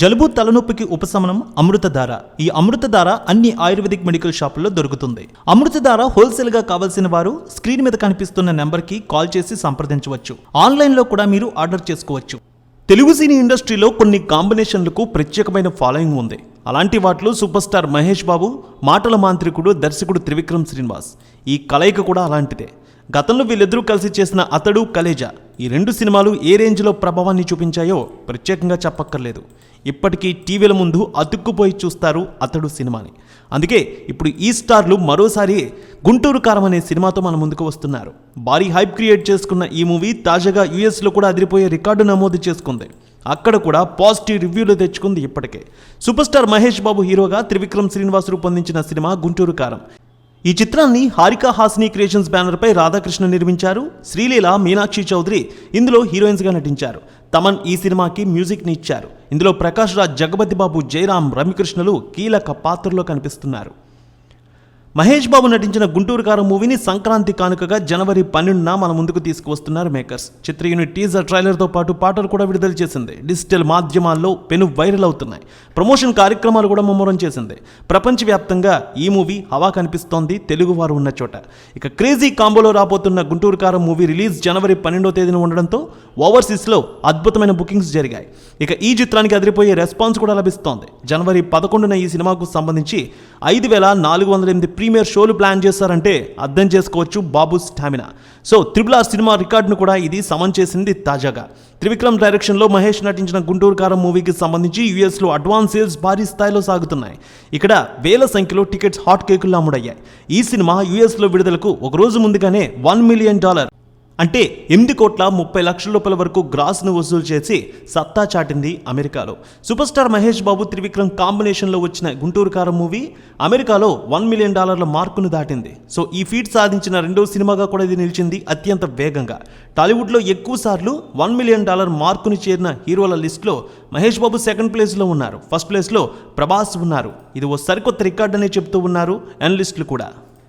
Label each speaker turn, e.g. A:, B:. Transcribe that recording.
A: జలుబు తలనొప్పికి ఉపశమనం అమృతధార. ఈ అమృతధార అన్ని ఆయుర్వేదిక్ మెడికల్ షాపుల్లో దొరుకుతుంది. అమృతధార హోల్సేల్గా వారు స్క్రీన్ మీద కనిపిస్తున్న నెంబర్కి కాల్ చేసి సంప్రదించవచ్చు. ఆన్లైన్లో కూడా మీరు ఆర్డర్ చేసుకోవచ్చు. తెలుగు సినీ ఇండస్ట్రీలో కొన్ని కాంబినేషన్లకు ప్రత్యేకమైన ఫాలోయింగ్ ఉంది. అలాంటి వాటిలో సూపర్ స్టార్ మహేష్ బాబు మాటల మాంత్రికుడు దర్శకుడు త్రివిక్రమ్ శ్రీనివాస్. ఈ కలయిక కూడా అలాంటిదే. గతంలో వీళ్ళిద్దరూ కలిసి చేసిన అతడు కలేజా. ఈ రెండు సినిమాలు ఏ రేంజ్లో ప్రభావాన్ని చూపించాయో ప్రత్యేకంగా చెప్పక్కర్లేదు. ఇప్పటికీ టీవీల ముందు అతుక్కుపోయి చూస్తారు అతడు సినిమాని. అందుకే ఇప్పుడు ఈ స్టార్లు మరోసారి గుంటూరు కారం అనే సినిమాతో మన ముందుకు వస్తున్నారు. భారీ హైప్ క్రియేట్ చేసుకున్న ఈ మూవీ తాజాగా యూఎస్లో కూడా అదిరిపోయే రికార్డు నమోదు చేసుకుంది. అక్కడ కూడా పాజిటివ్ రివ్యూలు తెచ్చుకుంది ఇప్పటికే. సూపర్ స్టార్ మహేష్ బాబు హీరోగా త్రివిక్రమ్ శ్రీనివాస్ రూపొందించిన సినిమా గుంటూరు కారం. ఈ చిత్రాన్ని హారికా హాసిని క్రియేషన్స్ బ్యానర్పై రాధాకృష్ణ నిర్మించారు. శ్రీలీల మీనాక్షి చౌదరి ఇందులో హీరోయిన్స్గా నటించారు. తమన్ ఈ సినిమాకి మ్యూజిక్ని ఇచ్చారు. ఇందులో ప్రకాష్ రాజ్ జగపతి బాబు జయరాం రవికృష్ణలు కీలక పాత్రలో కనిపిస్తున్నారు. మహేష్ బాబు నటించిన గుంటూరు కారం మూవీని సంక్రాంతి కానుకగా జనవరి పన్నెండున మన ముందుకు తీసుకువస్తున్నారు మేకర్స్. చిత్ర యూనిట్ టీజర్ ట్రైలర్తో పాటు పాటలు కూడా విడుదల చేసింది. డిజిటల్ మాధ్యమాల్లో పెను వైరల్ అవుతున్నాయి. ప్రమోషన్ కార్యక్రమాలు కూడా ముమ్మరం చేసింది. ప్రపంచవ్యాప్తంగా ఈ మూవీ హవా కనిపిస్తోంది తెలుగువారు ఉన్న చోట. ఇక క్రేజీ కాంబోలో రాబోతున్న గుంటూరు కారం మూవీ రిలీజ్ జనవరి పన్నెండో తేదీన ఉండడంతో ఓవర్సీస్లో అద్భుతమైన బుకింగ్స్ జరిగాయి. ఇక ఈ చిత్రానికి అదిరిపోయే రెస్పాన్స్ కూడా లభిస్తోంది. జనవరి పదకొండున ఈ సినిమాకు సంబంధించి ఐదు వేల నాలుగు వందల ఎనిమిది ప్రీ ప్రీమియర్ షోలు ప్లాన్ చేశారంటే అర్థం చేసుకోవచ్చు Babu stamina. So triple R cinema రికార్డును కూడా ఇది సమన్ చేసింది తాజాగా. త్రివిక్రమ్ డైరెక్షన్లో మహేష్ నటించిన గుంటూరు కారం మూవీకి సంబంధించి యూఎస్లో అడ్వాన్స్ సేల్స్ భారీ స్థాయిలో సాగుతున్నాయి. ఇక్కడ వేల సంఖ్యలో టికెట్స్ హాట్ కేకుల్లో అమ్ముడయ్యాయి. ఈ సినిమా యూఎస్లో విడుదలకు ఒక రోజు ముందుగానే వన్ మిలియన్ డాలర్ అంటే ఎనిమిది కోట్ల ముప్పై లక్షల రూపాయల వరకు గ్రాస్ను వసూలు చేసి సత్తా చాటింది అమెరికాలో. సూపర్ స్టార్ మహేష్ బాబు త్రివిక్రమ్ కాంబినేషన్లో వచ్చిన గుంటూరు కారం మూవీ అమెరికాలో వన్ మిలియన్ డాలర్ల మార్కును దాటింది. సో ఈ ఫీట్ సాధించిన రెండో సినిమాగా కూడా ఇది నిలిచింది అత్యంత వేగంగా. టాలీవుడ్లో ఎక్కువ సార్లు వన్ మిలియన్ డాలర్ మార్కును చేరిన హీరోల లిస్టులో మహేష్ బాబు సెకండ్ ప్లేస్లో ఉన్నారు. ఫస్ట్ ప్లేస్లో ప్రభాస్ ఉన్నారు. ఇది ఓ సరికొత్త రికార్డ్ అనే చెప్తూ ఉన్నారు అనలిస్టులు కూడా.